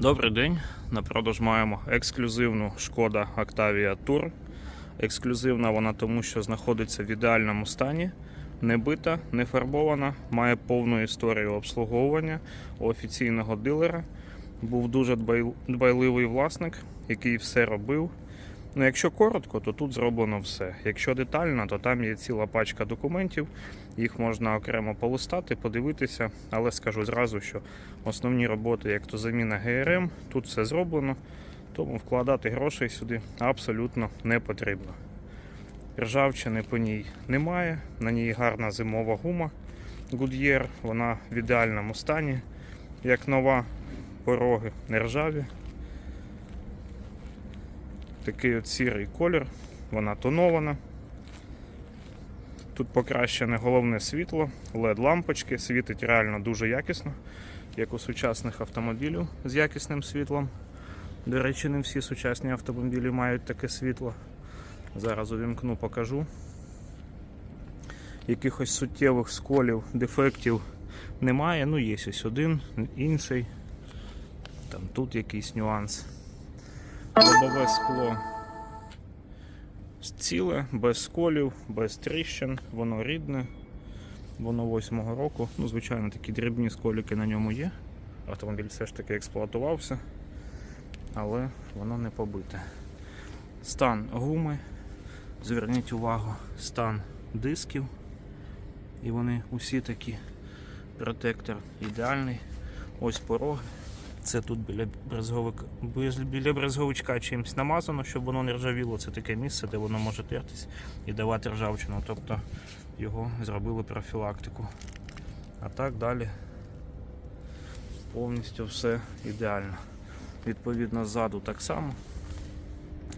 Добрий день. На продаж маємо ексклюзивну шкода Octavia Tour. Ексклюзивна вона тому, що знаходиться в ідеальному стані, не бита, не фарбована, має повну історію обслуговування у офіційного дилера. Був дуже дбайливий власник, який все робив. Ну, якщо коротко, то тут зроблено все. Якщо детально, то там є ціла пачка документів, їх можна окремо полистати, подивитися, але скажу зразу, що основні роботи, як то заміна ГРМ, тут все зроблено, тому вкладати грошей сюди абсолютно не потрібно. Ржавчини по ній немає, на ній гарна зимова гума Goodyear, вона в ідеальному стані, як нова, пороги не ржаві. Такий от сірий колір, вона тонована. Тут покращене головне світло, LED-лампочки, світить реально дуже якісно, як у сучасних автомобілів з якісним світлом. До речі, не всі сучасні автомобілі мають таке світло. Зараз увімкну, покажу. Якихось суттєвих сколів, дефектів немає. Ну, є ось один, інший. Там тут якийсь нюанс. Лобове скло ціле, без сколів, без тріщин, воно рідне, воно восьмого року. Ну, звичайно, такі дрібні сколіки на ньому є. Автомобіль все ж таки експлуатувався, але воно не побите. Стан гуми, зверніть увагу, стан дисків. І вони усі такі. Протектор ідеальний. Ось пороги. Це тут біля брезговика, біля брезговичка чимось намазано, щоб воно не ржавіло. Це таке місце, де воно може тертись і давати ржавчину. Тобто його зробили профілактику. А так далі повністю все ідеально. Відповідно, ззаду так само.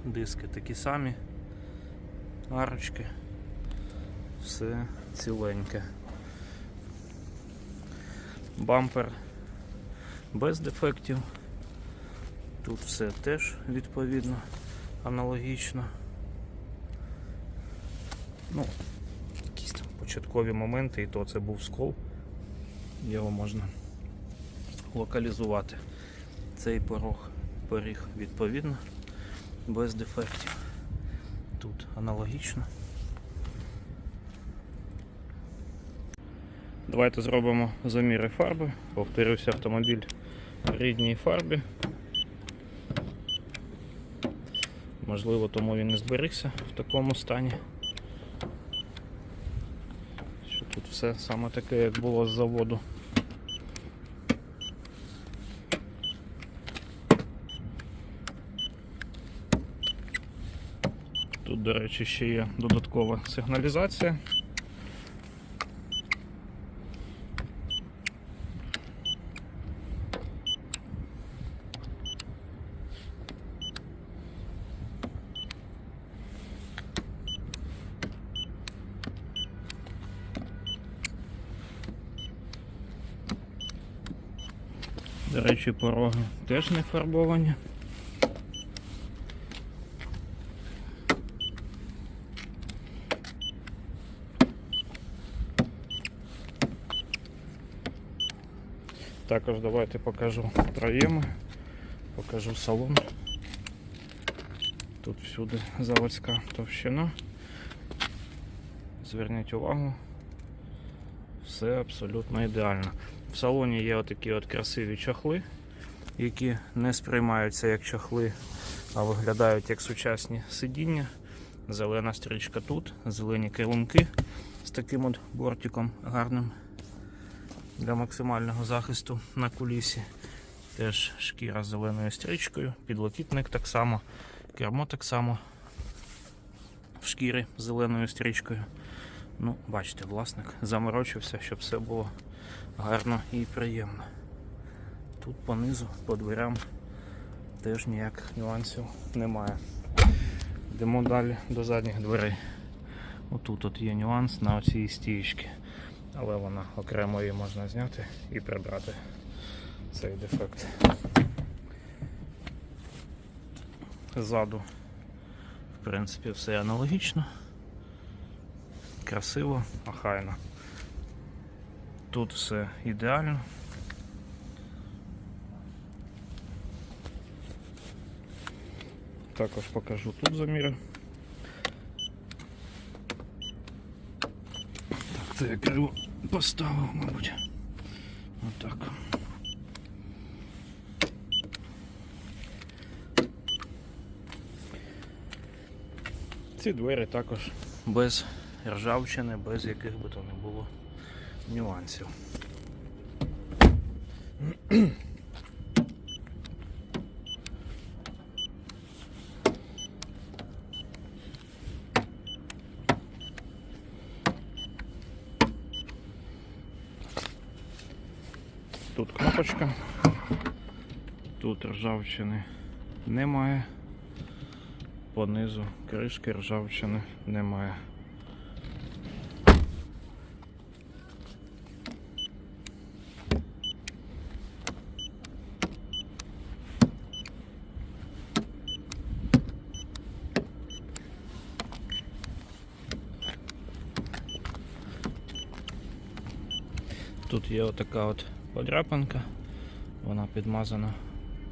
Диски такі самі, арочки, все ціленьке. Бампер без дефектів. Тут все теж відповідно аналогічно. Ну, якісь там початкові моменти, і то це був скол. Його можна локалізувати. Цей порог, поріг відповідно, без дефектів. Тут аналогічно. Давайте зробимо заміри фарби. Повторюся, автомобіль рідній фарбі. Можливо, тому він не зберігся в такому стані. Що тут все саме таке, як було з заводу. Тут, до речі, ще є додаткова сигналізація. Речі, пороги теж не фарбовані. Також давайте покажу проєми, покажу салон. Тут всюди заводська товщина. Зверніть увагу, все абсолютно ідеально. В салоні є отакі от красиві чохли, які не сприймаються як чохли, а виглядають як сучасні сидіння. Зелена стрічка тут, зелені килимки з таким от бортиком гарним для максимального захисту на кулісі. Теж шкіра з зеленою стрічкою, підлокітник так само, кермо так само в шкірі з зеленою стрічкою. Ну, бачите, власник заморочився, щоб все було гарно і приємно. Тут понизу, по дверям теж ніяких нюансів немає. Йдемо далі до задніх дверей. Отут от є нюанс на оцій стіючці, але вона окремо її можна зняти і прибрати цей дефект. Ззаду, в принципі, все аналогічно. Красиво, охайно. Тут все ідеально. Також покажу тут заміри. Так, це я криво поставив, мабуть. Отак. Ці двері також без ржавчини, без яких би то не було нюансів. Кнопочка, тут ржавчини немає, понизу кришки ржавчини немає. Тут є отака от подряпинка, вона підмазана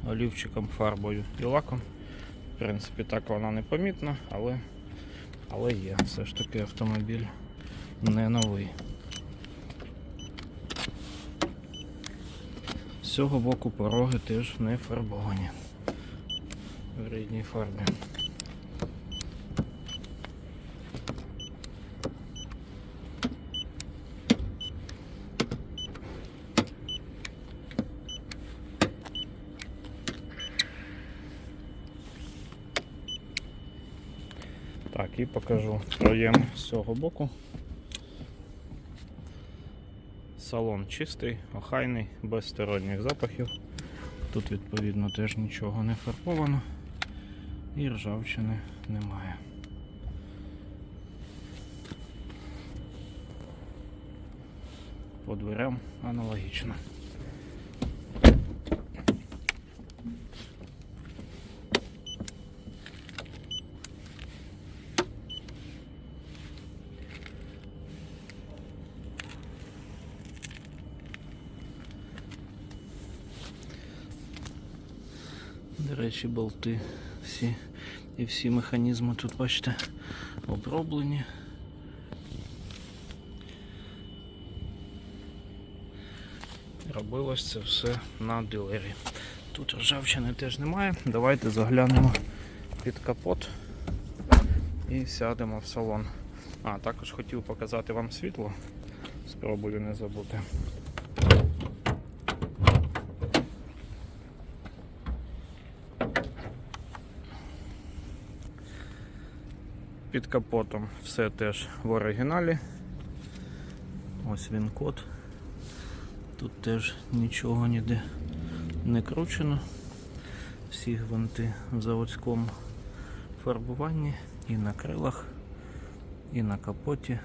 олівчиком, фарбою і лаком. В принципі, так вона не помітна, але, але є. Все ж таки автомобіль не новий. З цього боку пороги теж не фарбовані в рідній фарбі. Так, і покажу проєм з цього боку. Салон чистий, охайний, без сторонніх запахів. Тут відповідно теж нічого не фарбовано і ржавчини немає. По дверям аналогічно. До речі, болти всі і всі механізми тут, бачите, оброблені. Робилось це все на дилері. Тут ржавчини теж немає. Давайте заглянемо під капот і сядемо в салон. А, також хотів показати вам світло. Спробую не забути. Під капотом все теж в оригіналі. Ось він код. Тут теж нічого ніде не кручено. Всі гвинти в заводському фарбуванні і на крилах, і на капоті.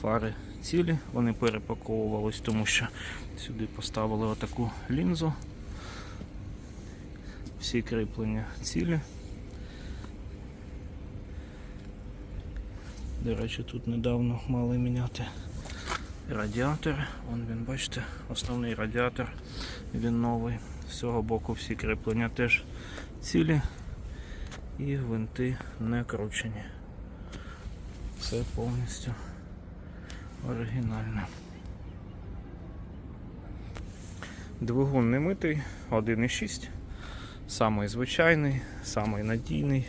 Фари цілі, вони перепаковувались, тому що сюди поставили отаку лінзу. Всі кріплення цілі. До речі, тут недавно мали міняти радіатор. Вон він, бачите, основний радіатор, він новий. З цього боку всі кріплення теж цілі і гвинти не кручені. Все повністю оригінальне. Двигун не митий, 1,6. Самий звичайний, самий надійний.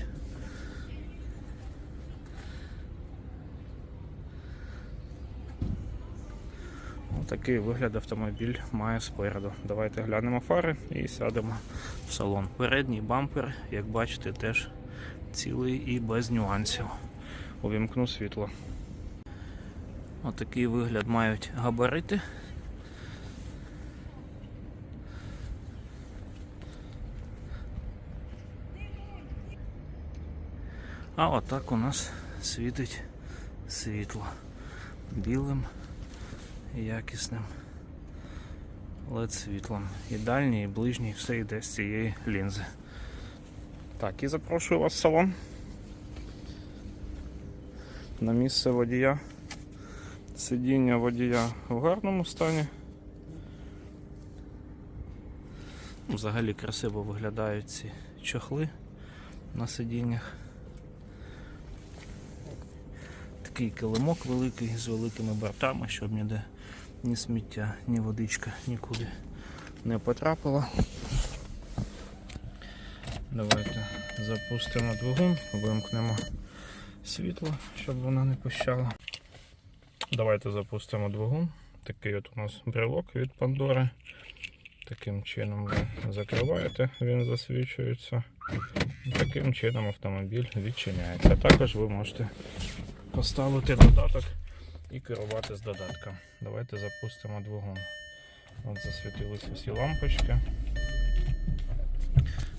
Такий вигляд автомобіль має спереду. Давайте глянемо фари і сядемо в салон. Передній бампер, як бачите, теж цілий і без нюансів. Увімкну світло. Отакий вигляд мають габарити. А отак у нас світить світло білим якісним LED світлом. І дальній, і ближній, все йде з цієї лінзи. Так, і запрошую вас в салон. На місце водія. Сидіння водія в гарному стані. Взагалі красиво виглядають ці чохли на сидіннях. Такий килимок великий з великими бортами, щоб ніде ні сміття, ні водичка нікуди не потрапила. Давайте запустимо двигун, вимкнемо світло, щоб вона не пищала. Давайте запустимо двигун. Такий от у нас брелок від Пандори. Таким чином ви закриваєте, він засвічується. Таким чином автомобіль відчиняється. Також ви можете поставити додаток і керувати з додатком. Давайте запустимо двигун. От засвітилися всі лампочки.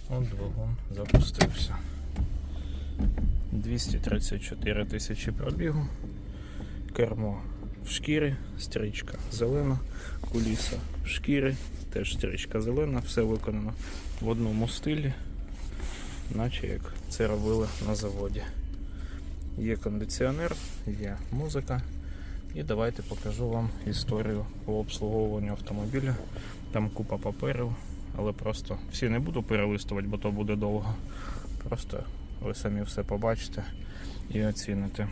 От двигун запустився. 234 тисячі пробігу. Кермо в шкірі, стрічка зелена, куліса в шкірі, теж стрічка зелена, все виконано в одному стилі, наче як це робили на заводі. Є кондиціонер, є музика. І давайте покажу вам історію по обслуговуванню автомобіля. Там купа паперів, але просто всі не буду перелистувати, бо то буде довго. Просто ви самі все побачите і оціните.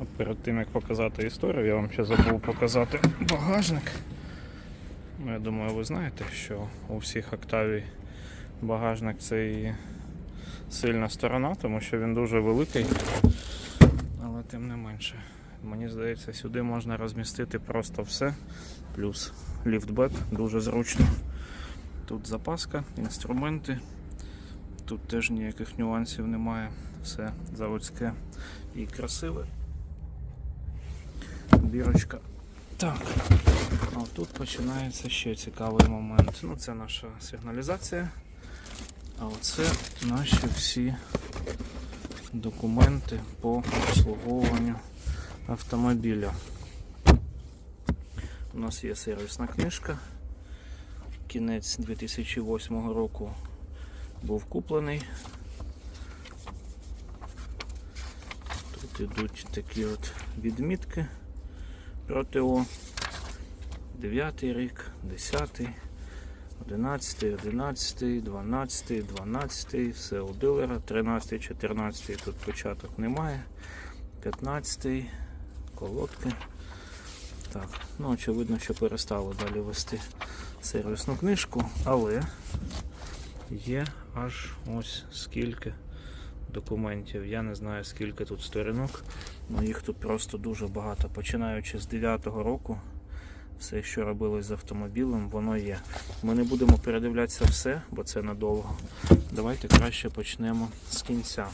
А перед тим як показати історію, я вам ще забув показати багажник. Ну, я думаю, ви знаєте, що у всіх Octavia багажник це і сильна сторона, тому що він дуже великий. Але тим не менше, мені здається, сюди можна розмістити просто все. Плюс ліфтбек дуже зручно. Тут запаска, інструменти. Тут теж ніяких нюансів немає. Все заводське і красиве. Бірочка. Так. А тут починається ще цікавий момент. Ну, це наша сигналізація. А оце наші всі документи по обслуговуванню автомобіля. У нас є сервісна книжка. Кінець 2008 року був куплений. Тут ідуть такі от відмітки про ТО. 9 рік, 10, 11, 11, 12, 12, все у дилера, 13, 14 тут початок немає. 15, колодки. Так, ну очевидно, що перестали далі вести сервісну книжку, але є аж ось скільки документів. Я не знаю скільки тут сторінок, але їх тут просто дуже багато. Починаючи з 9-го року, все, що робилось з автомобілем, воно є. Ми не будемо передивлятися все, бо це надовго. Давайте краще почнемо з кінця.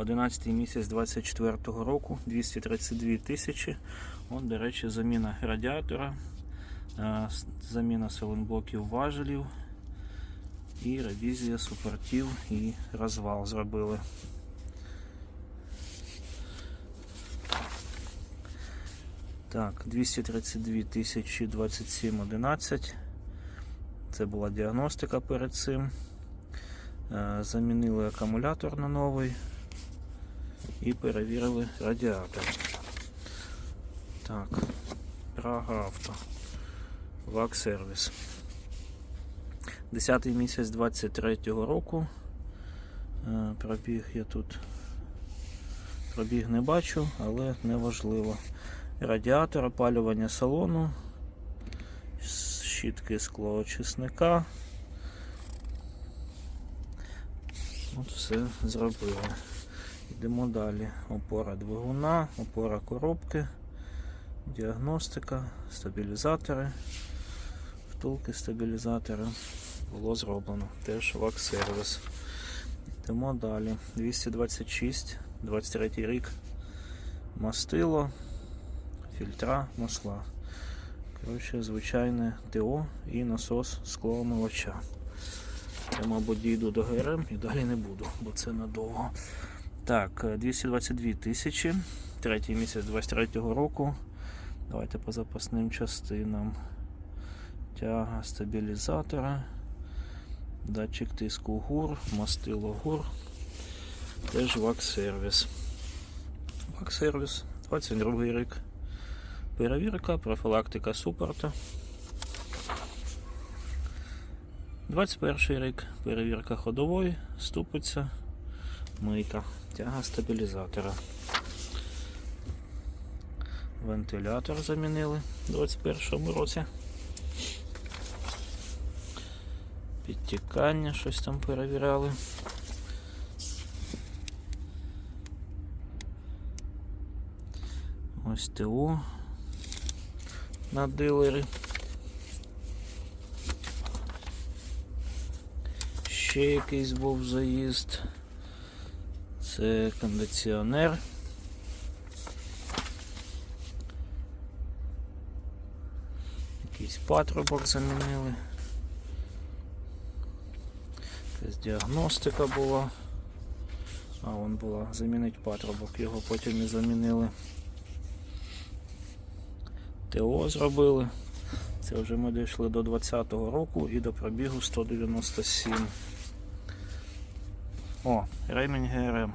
11 місяць 24 року, 232 тисячі. От, до речі, заміна радіатора, е, заміна силенблоків важелів і ревізія супортів і розвал зробили. Так, 232 тисячі 27 11. Це була діагностика перед цим. Е, Замінили акумулятор на новий і перевірили радіатор. Так, Прага авто. ВАК сервіс. 10 місяць 23-го року. Е, Пробіг я тут пробіг не бачу, але не важливо. Радіатор, опалювання салону, щітки склоочисника. От все зробили. Йдемо далі. Опора двигуна, опора коробки, діагностика, стабілізатори, втулки стабілізатора. Було зроблено. Теж вак-сервіс. Йдемо далі. 226, 23 рік. Мастило, фільтра, масла. Коротше, звичайне ТО і насос склоомивача. Я, мабуть, дійду до ГРМ і далі не буду, бо це надовго. Так, е, 222 тисячі. Третій місяць 23-го року. Давайте по запасним частинам. Тяга стабілізатора. Датчик тиску ГУР, мастило ГУР. Теж ВАК-сервіс. ВАК-сервіс, 22 рік. Перевірка, профілактика супорту. 21 рік, перевірка ходової, ступиця, мийка, тяга стабілізатора. Вентилятор замінили у 21 році. Підтікання, щось там перевіряли. Ось ТО на дилері. Ще якийсь був заїзд. Це кондиціонер. Якийсь патрубок замінили. Якась діагностика була. А, вон була замінить патрубок, його потім і замінили. ТО зробили. Це вже ми дійшли до 20-го року і до пробігу 197. О, ремінь ГРМ.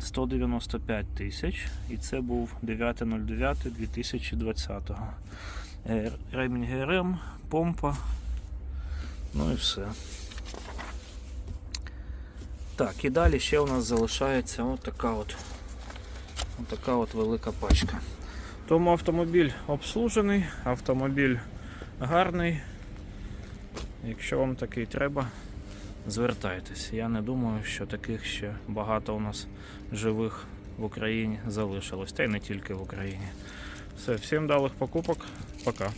195 тисяч. І це був 9.09.2020. Е, Ремінь ГРМ, помпа. Ну і все. Так, і далі ще у нас залишається от така от, от така от велика пачка. Тому автомобіль обслужений, автомобіль гарний. Якщо вам такий треба, звертайтесь. Я не думаю, що таких ще багато у нас живих в Україні залишилось. Та й не тільки в Україні. Все, всім далих покупок. Пока.